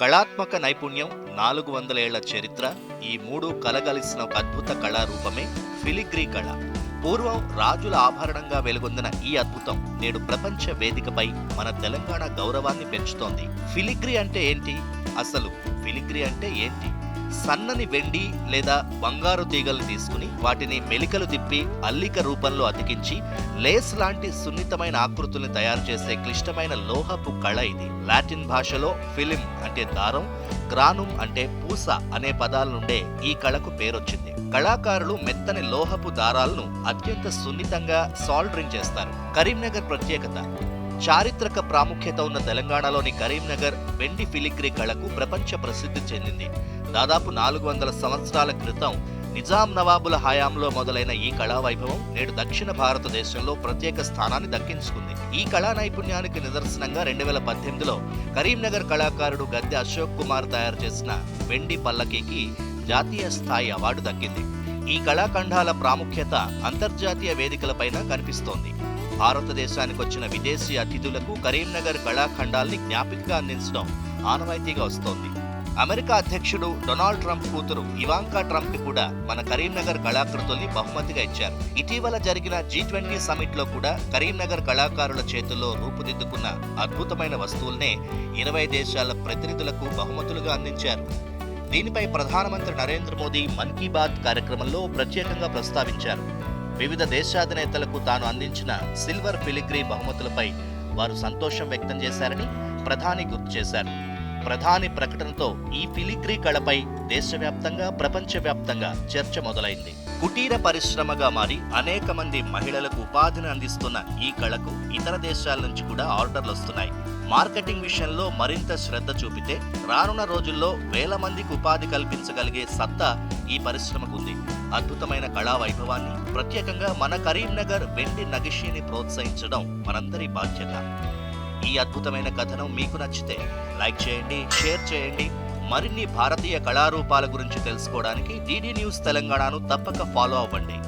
కళాత్మక నైపుణ్యం నాలుగు వందల ఏళ్ళ చరిత్ర ఈ మూడు కలగలిసిన అద్భుత కళారూపమే ఫిలిగ్రీ కళ. పూర్వం రాజుల ఆభరణంగా వెలుగొందిన ఈ అద్భుతం నేడు ప్రపంచ వేదికపై మన తెలంగాణ గౌరవాన్ని పెంచుతోంది. ఫిలిగ్రీ అంటే ఏంటి? అసలు ఫిలిగ్రీ అంటే ఏంటి? సన్నని వెండి లేదా బంగారు తీగలు తీసుకుని వాటిని మెలికలు తిప్పి అల్లిక రూపంలో అతికించి లేస్ లాంటి సున్నితమైన ఆకృతుల్ని తయారు చేసే క్లిష్టమైన లోహపు కళ ఇది. లాటిన్ భాషలో ఫిలిం అంటే దారం గ్రానుమ్ అంటే పూస అనే పదాల నుండే ఈ కళకు పేరొచ్చింది. కళాకారులు మెత్తని లోహపు దారాలను అత్యంత సున్నితంగా సాల్డరింగ్ చేస్తారు. కరీంనగర్ ప్రత్యేకత. చారిత్రక ప్రాముఖ్యత ఉన్న తెలంగాణలోని కరీంనగర్ వెండి ఫిలిగ్రీ కళకు ప్రపంచ ప్రసిద్ధి చెందింది. దాదాపు నాలుగు వందల సంవత్సరాల క్రితం నిజాం నవాబుల హయాంలో మొదలైన ఈ కళా వైభవం నేడు దక్షిణ భారతదేశంలో ప్రత్యేక స్థానాన్ని దక్కించుకుంది. ఈ కళా నైపుణ్యానికి నిదర్శనంగా రెండు వేల పద్దెనిమిదిలో కరీంనగర్ కళాకారుడు గద్దె అశోక్ కుమార్ తయారు చేసిన వెండి పల్లకీకి జాతీయ స్థాయి అవార్డు దక్కింది. ఈ కళాఖండాల ప్రాముఖ్యత అంతర్జాతీయ వేదికలపైన కనిపిస్తోంది. భారతదేశానికి వచ్చిన విదేశీ అతిథులకు కరీంనగర్ కళాఖండాల్ని జ్ఞాపికగా అందించడం ఆనవాయితీగా వస్తోంది. అమెరికా అధ్యక్షుడు డొనాల్డ్ ట్రంప్ కూతురు ఇవాంకా ట్రంప్కి కూడా మన కరీంనగర్ కళాకృతుల్ని బహుమతిగా ఇచ్చారు. ఇటీవల జరిగిన జీ ట్వంటీ సమిట్లో కూడా కరీంనగర్ కళాకారుల చేతుల్లో రూపుదిద్దుకున్న అద్భుతమైన వస్తువుల్నే ఇరవై దేశాల ప్రతినిధులకు బహుమతులుగా అందించారు. దీనిపై ప్రధానమంత్రి నరేంద్ర మోదీ మన్ కీ బాత్ కార్యక్రమంలో ప్రత్యేకంగా ప్రస్తావించారు. వివిధ దేశాధినేతలకు తాను అందించిన సిల్వర్ ఫిలిగ్రీ బహుమతులపై వారు సంతోషం వ్యక్తం చేశారని ప్రధాని గుర్తు చేశారు. ప్రధాని ప్రకటనతో ఈ ఫిలిగ్రీ కళపై దేశవ్యాప్తంగా ప్రపంచవ్యాప్తంగా చర్చ మొదలైంది. కుటీర పరిశ్రమగా మారి అనేక మంది మహిళలకు ఉపాధిని అందిస్తున్న ఈ కళకు ఇతర దేశాల నుంచి కూడా ఆర్డర్లు వస్తున్నాయి. మార్కెటింగ్ విషయంలో మరింత శ్రద్ధ చూపితే రానున్న రోజుల్లో వేల మందికి ఉపాధి కల్పించగలిగే సత్తా ఈ పరిశ్రమకు ఉంది. అద్భుతమైన కళా వైభవాన్ని ప్రత్యేకంగా మన కరీంనగర్ వెండి నగిషిని ప్రోత్సహించడం మనందరి బాధ్యత. ఈ అద్భుతమైన కథనం మీకు నచ్చితే లైక్ చేయండి షేర్ చేయండి మరిన్ని భారతీయ కళారూపాల గురించి తెలుసుకోవడానికి డీడీ న్యూస్ తెలంగాణను తప్పక ఫాలో అవ్వండి.